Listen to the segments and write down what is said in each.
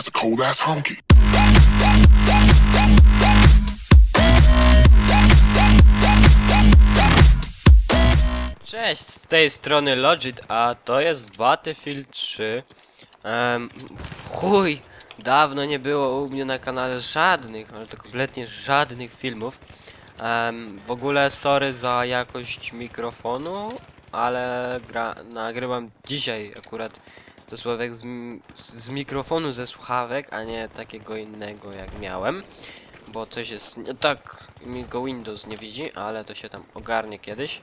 A cold ass honky. Cześć, z tej strony Logit, a to jest Battlefield 3. Um, chuj, dawno nie było u mnie na kanale żadnych, ale to kompletnie żadnych filmów. Em, w ogóle sorry za jakość mikrofonu, ale nagrywam dzisiaj akurat sławek z, z mikrofonu ze słuchawek, a nie takiego innego jak miałem. Bo coś jest tak, mi go Windows nie widzi, ale to się tam ogarnie kiedyś.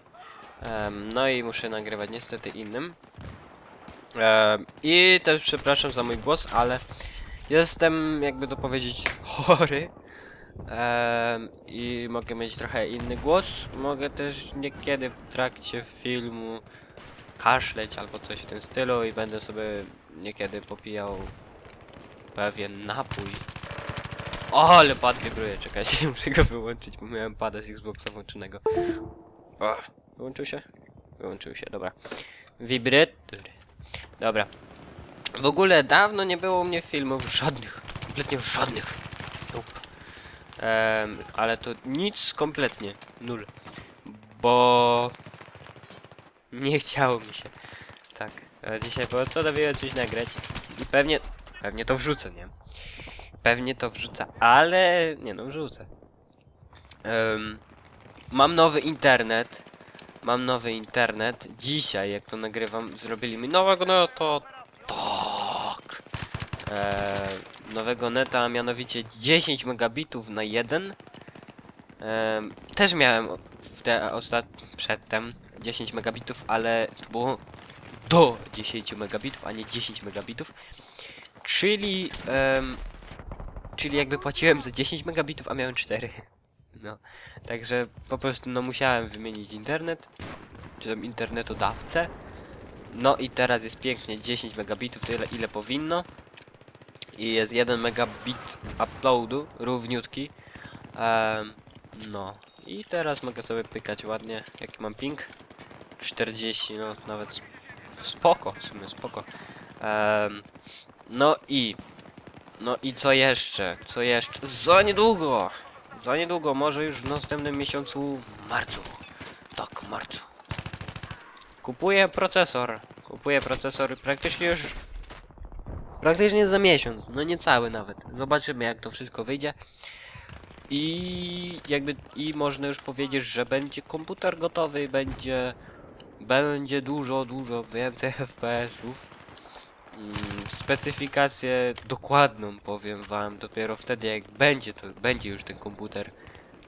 Em, no i muszę nagrywać niestety innym. Em, I też przepraszam za mój głos, ale jestem, jakby to powiedzieć, chory. Em, I mogę mieć trochę inny głos. Mogę też niekiedy w trakcie filmu kaszleć albo coś w tym stylu i będę sobie niekiedy popijał pewien napój. O, ale pad wibruje, czekajcie, muszę go wyłączyć, bo miałem pada z Xboxa włączonego. O, wyłączył się? Wyłączył się, dobra. Wibrator. Dobra. W ogóle dawno nie było u mnie filmów żadnych, kompletnie żadnych. Nope. Em, ale to nic kompletnie, nul. Bo nie chciało mi się. Tak. A dzisiaj postanowiłem coś nagrać i pewnie, pewnie to wrzucę, nie? Pewnie to wrzucę, ale nie no, wrzucę. Em, mam nowy internet. Mam nowy internet. Dzisiaj, jak to nagrywam, zrobili mi nowego no to tak. E, nowego neta, a mianowicie 10 megabitów na jeden. Też miałem w te ostat... przedtem 10 megabitów, ale to było do 10 megabitów, a nie 10 megabitów. Czyli em, czyli jakby płaciłem za 10 megabitów, a miałem 4. No, także po prostu no musiałem wymienić internet, czy tam internetodawcę. No i teraz jest pięknie 10 megabitów, tyle ile powinno. I jest 1 megabit uploadu, równiutki. Em, no i teraz mogę sobie pykać ładnie, jaki mam ping. 40, no nawet sp- spoko, w sumie spoko. Em, no i no i co jeszcze? Co jeszcze? Za niedługo! Za niedługo, może już w następnym miesiącu w marcu. Tak, marcu. Kupuję procesor. Kupuję procesor praktycznie już. Praktycznie za miesiąc. No nie cały nawet. Zobaczymy jak to wszystko wyjdzie. I jakby i można już powiedzieć, że będzie komputer gotowy będzie będzie dużo, dużo więcej FPS-ów. Mm, specyfikację dokładną powiem wam dopiero wtedy jak będzie to będzie już ten komputer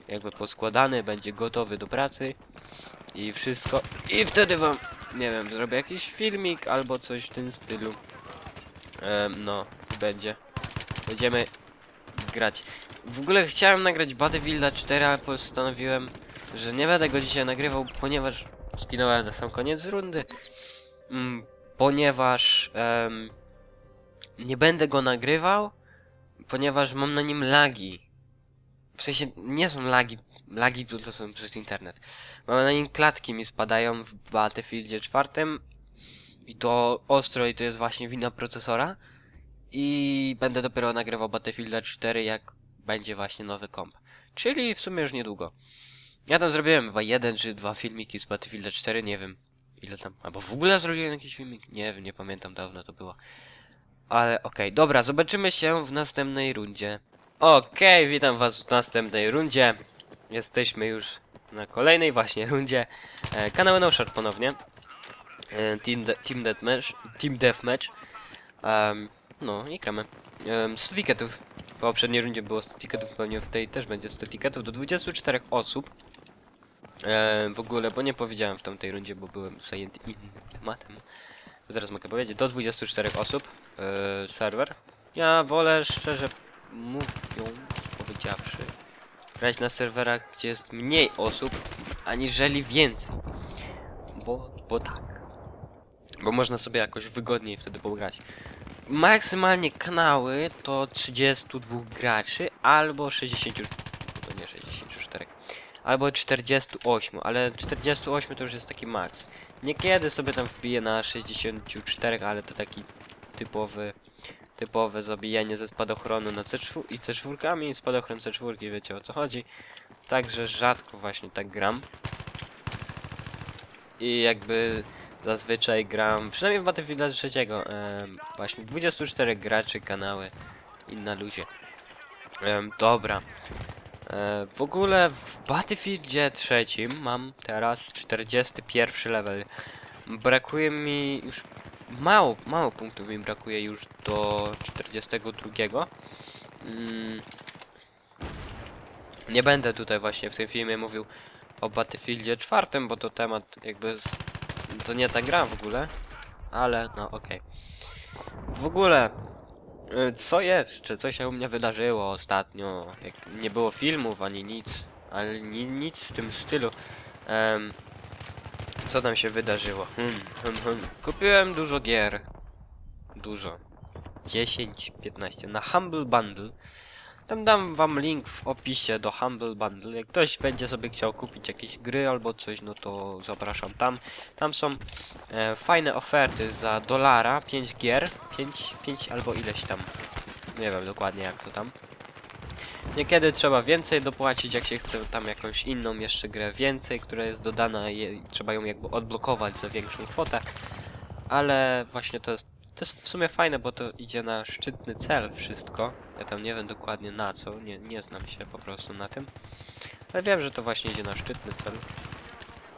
jakby poskładany, będzie gotowy do pracy i wszystko i wtedy wam nie wiem, zrobię jakiś filmik albo coś w tym stylu. Em, no, będzie. Będziemy grać. W ogóle chciałem nagrać Battlefielda 4, ale postanowiłem, że nie będę go dzisiaj nagrywał, ponieważ zginąłem na sam koniec rundy. Mm, ponieważ nie będę go nagrywał, ponieważ mam na nim lagi. W sensie nie są lagi, lagi to, to są przez internet. Mam na nim klatki mi spadają w Battlefieldzie 4 i to ostro i to jest właśnie wina procesora. I będę dopiero nagrywał Battlefielda 4 jak będzie właśnie nowy komp. Czyli w sumie już niedługo. Ja tam zrobiłem chyba jeden czy dwa filmiki z Battlefielda 4, nie wiem ile tam, albo w ogóle zrobiłem jakiś filmik, nie wiem, nie pamiętam, dawno to było. Ale okej, dobra, zobaczymy się w następnej rundzie. Okej, witam was w następnej rundzie. Jesteśmy już na kolejnej właśnie rundzie. E, kanał Noshard ponownie. E, team, de team Deathmatch. Team Deathmatch. No i gramy. Um, 100 tiketów. W poprzedniej rundzie było 100 tiketów, pewnie w tej też będzie 100 tiketów do 24 osób. E, w ogóle, bo nie powiedziałem w tamtej rundzie, bo byłem zajęty innym tematem. To teraz mogę powiedzieć, do 24 osób e, serwer. Ja wolę szczerze mówiąc, powiedziawszy, grać na serwerach, gdzie jest mniej osób, aniżeli więcej. Bo, bo tak. Bo można sobie jakoś wygodniej wtedy pograć. Maksymalnie kanały to 32 graczy albo 60. To nie 64. Albo 48, ale 48 to już jest taki maks. Niekiedy sobie tam wbiję na 64, ale to taki typowy typowe zabijanie ze spadochronu na C4 i C4 i spadochron C4, wiecie o co chodzi. Także rzadko właśnie tak gram. I jakby zazwyczaj gram, przynajmniej w Battlefield 3, em, właśnie 24 graczy, kanały i na luzie. Dobra. E, w ogóle w Battlefieldzie trzecim mam teraz 41 level. Brakuje mi już mało, mało punktów mi brakuje już do 42. Mm. Nie będę tutaj właśnie w tym filmie mówił o Battlefieldzie czwartym, bo to temat jakby z... to nie ta gra w ogóle, ale no okej. W ogóle co jeszcze? Co się u mnie wydarzyło ostatnio? Jak nie było filmów ani nic, ale ni nic w tym stylu. Em, co tam się wydarzyło? Hmm, hmm, hmm. Kupiłem dużo gier. Dużo. 10, 15 na Humble Bundle. Tam dam wam link w opisie do Humble Bundle. Jak ktoś będzie sobie chciał kupić jakieś gry albo coś, no to zapraszam tam. Tam są e, fajne oferty za dolara, 5 gier, 5, 5 albo ileś tam. Nie wiem dokładnie jak to tam. Niekiedy trzeba więcej dopłacić, jak się chce tam jakąś inną jeszcze grę więcej, która jest dodana i trzeba ją jakby odblokować za większą kwotę. Ale właśnie to jest, to jest w sumie fajne, bo to idzie na szczytny cel wszystko. Ja tam nie wiem dokładnie na co, nie, nie znam się po prostu na tym. Ale wiem, że to właśnie idzie na szczytny cel.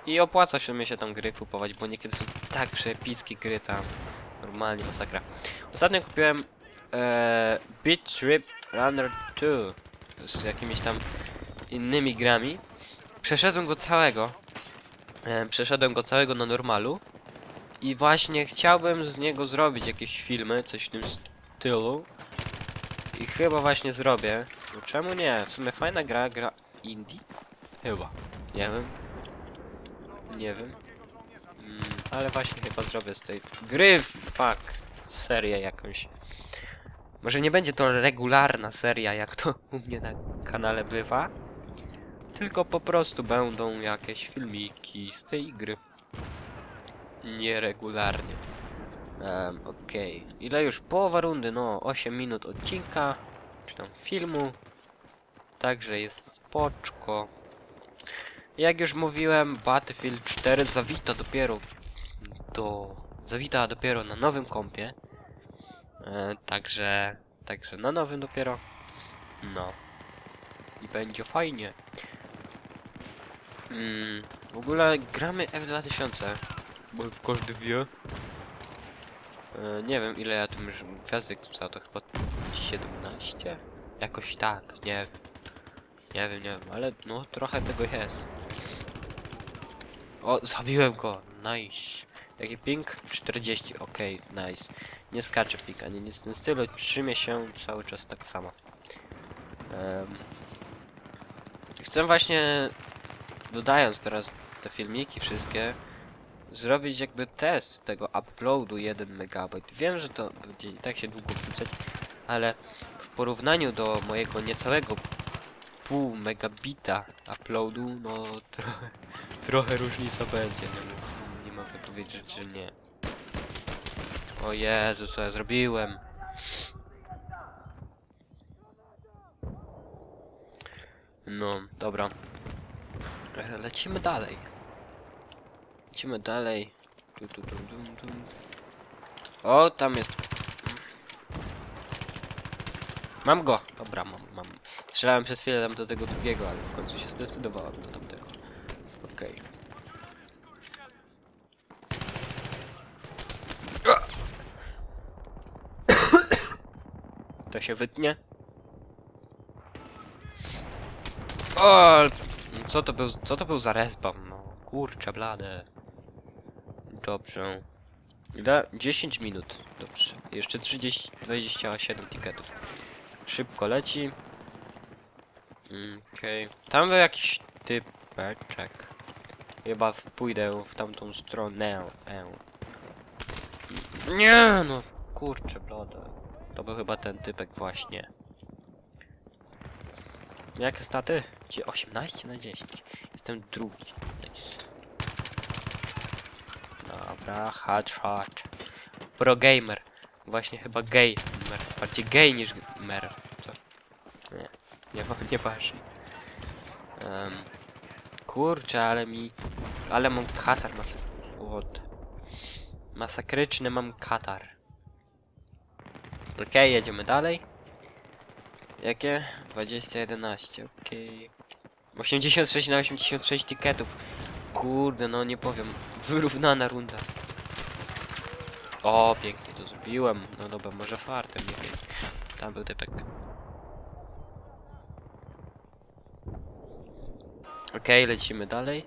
I opłaca się mi się tam gry kupować, bo niekiedy są tak przepickie gry tam. Normalnie masakra. Ostatnio kupiłem e, Beat Trip Runner 2 z jakimiś tam innymi grami. Przeszedłem go całego. E, przeszedłem go całego na normalu. I właśnie chciałbym z niego zrobić jakieś filmy, coś w tym stylu. I chyba właśnie zrobię. No czemu nie? W sumie fajna gra, gra indie? Chyba. Nie wiem. Nie wiem. Mm, ale właśnie chyba zrobię z tej gry, fuck, serię jakąś. Może nie będzie to regularna seria, jak to u mnie na kanale bywa. Tylko po prostu będą jakieś filmiki z tej gry. Nieregularnie. Um, Okej. Ile już? Połowa rundy, no 8 minut odcinka. Czy tam filmu. Także jest spoczko. Jak już mówiłem, Battlefield 4 zawita dopiero do... Zawita dopiero na nowym kompie. E, także... Także na nowym dopiero. No. I będzie fajnie. Mm, w ogóle gramy F2000. Bo w każdy wie. E, nie wiem ile ja tu już gwiazdek wpisał, to chyba 17? Jakoś tak, nie wiem. Nie wiem, nie wiem, ale no trochę tego jest. O, zabiłem go, nice. Jaki ping? 40, okej, nice. Nie skacze ping, ani nic w tym stylu, trzymie się cały czas tak samo. Em, chcę właśnie, dodając teraz te filmiki wszystkie, zrobić jakby test tego uploadu 1 MB. Wiem, że to będzie i tak się długo wrzucać, ale w porównaniu do mojego niecałego pół megabita uploadu, no trochę, trochę różnica będzie. Nie, nie mogę powiedzieć, że nie. O Jezu, co ja zrobiłem? No, dobra. Lecimy dalej. Lecimy dalej. Tu, tu, tu, tu, tu. O, tam jest. Mam go! Dobra, mam, mam. Strzelałem przez chwilę tam do tego drugiego, ale w końcu się zdecydowałem do tamtego. Okej. To się wytnie. O, co to był, co to był za respawn? No, kurczę blade. Dobrze. Ile? 10 minut. Dobrze. Jeszcze 30, 27 tiketów. Szybko leci. Mm, Okej. Tam był jakiś typeczek. Chyba pójdę w tamtą stronę. E. Nie no, kurczę blade. To był chyba ten typek właśnie. Jakie staty? Dzie- 18 na 10. Jestem drugi. Nice. Dobra, headshot. Pro gamer. Właśnie chyba gamer. Bardziej gay niż mer. Co? Nie. Nie, wa- nieważne. Um, kurczę, ale mi... Ale mam katar mas... What? Masakryczny mam katar. Okej, jedziemy dalej. Jakie? 2011, okej. 86 na 86 tiketów. Kurde, no nie powiem. Wyrównana runda. O, pięknie to zrobiłem. No dobra, może fartem, nie wiem. Tam był typek. Okej, lecimy dalej.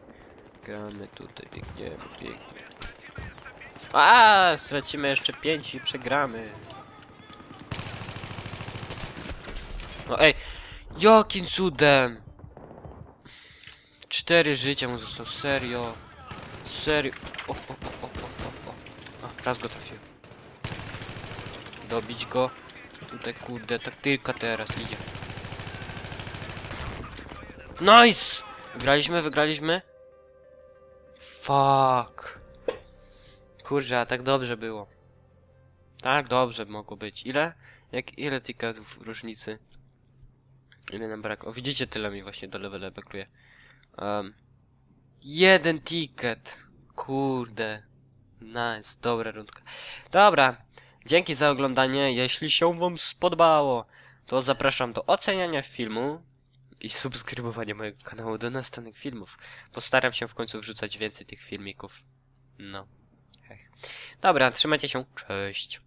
Gramy tutaj, biegniemy, biegniemy. A, stracimy jeszcze 5 i przegramy. No ej, jakim cudem? Cztery życia mu zostało, serio. Serio. O, o, o, o, o, o. A, raz go trafiłem. Dobić go. Tutaj kurde, taktyka teraz idzie. Nice! Wygraliśmy, wygraliśmy. Fuck. Kurczę, a tak dobrze było. Tak dobrze mogło być. Ile? Jak ile tiketów różnicy? Ile nam brak? O, widzicie, tyle mi właśnie do levela brakuje. Um, jeden ticket. Kurde. Nice, dobra rundka. Dobra, dzięki za oglądanie. Jeśli się wam spodobało, to zapraszam do oceniania filmu i subskrybowania mojego kanału do następnych filmów. Postaram się w końcu wrzucać więcej tych filmików. No. Hech. Dobra, trzymajcie się. Cześć.